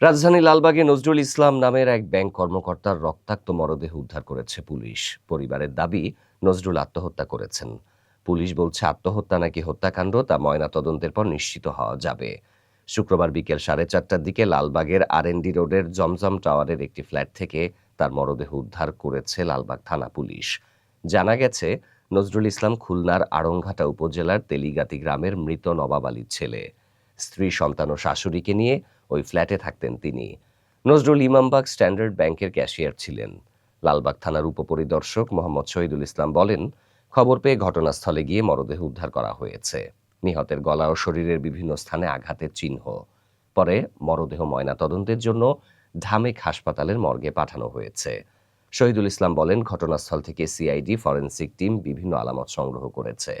রাজধানী লালবাগে নজরুল ইসলাম নামের এক ব্যাংক কর্মকর্তার রক্তাক্ত মরদেহ উদ্ধার করেছে পুলিশ। পরিবারের দাবি, নজরুল আত্মহত্যা করেছেন। পুলিশ বলছে আত্মহত্যা নাকি হত্যাকাণ্ড তা ময়না তদন্তের পর নিশ্চিত হওয়া যাবে। শুক্রবার বিকেল সাড়ে চারটার দিকে লালবাগের আরএনডি রোডের জমজম টাওয়ারের একটি ফ্ল্যাট থেকে তার মরদেহ উদ্ধার করেছে লালবাগ থানা পুলিশ। জানা গেছে, নজরুল ইসলাম খুলনার আড়ংঘাটা উপজেলার তেলিগাতি গ্রামের মৃত নবাব আলীর ছেলে। স্ত্রী, সন্তান ও শাশুড়িকে নিয়ে ওই ফ্ল্যাটে থাকতেন তিনি। নজরুল ইমামবাগ স্ট্যান্ডার্ড ব্যাংকের ক্যাশিয়ার ছিলেন। লালবাগ থানার উপপরিদর্শক মোহাম্মদ শহীদুল ইসলাম বলেন, খবর পেয়ে ঘটনাস্থলে গিয়ে মরদেহ উদ্ধার করা হয়েছে। নিহতের গলা ও শরীরের বিভিন্ন স্থানে আঘাতের চিহ্ন। পরে মরদেহ ময়না তদন্তের জন্য ঢামেক হাসপাতালের মর্গে পাঠানো হয়েছে। শহীদুল ইসলাম বলেন, ঘটনাস্থল থেকে সিআইডি, ফরেন্সিক টিম বিভিন্ন আলামত সংগ্রহ করেছে।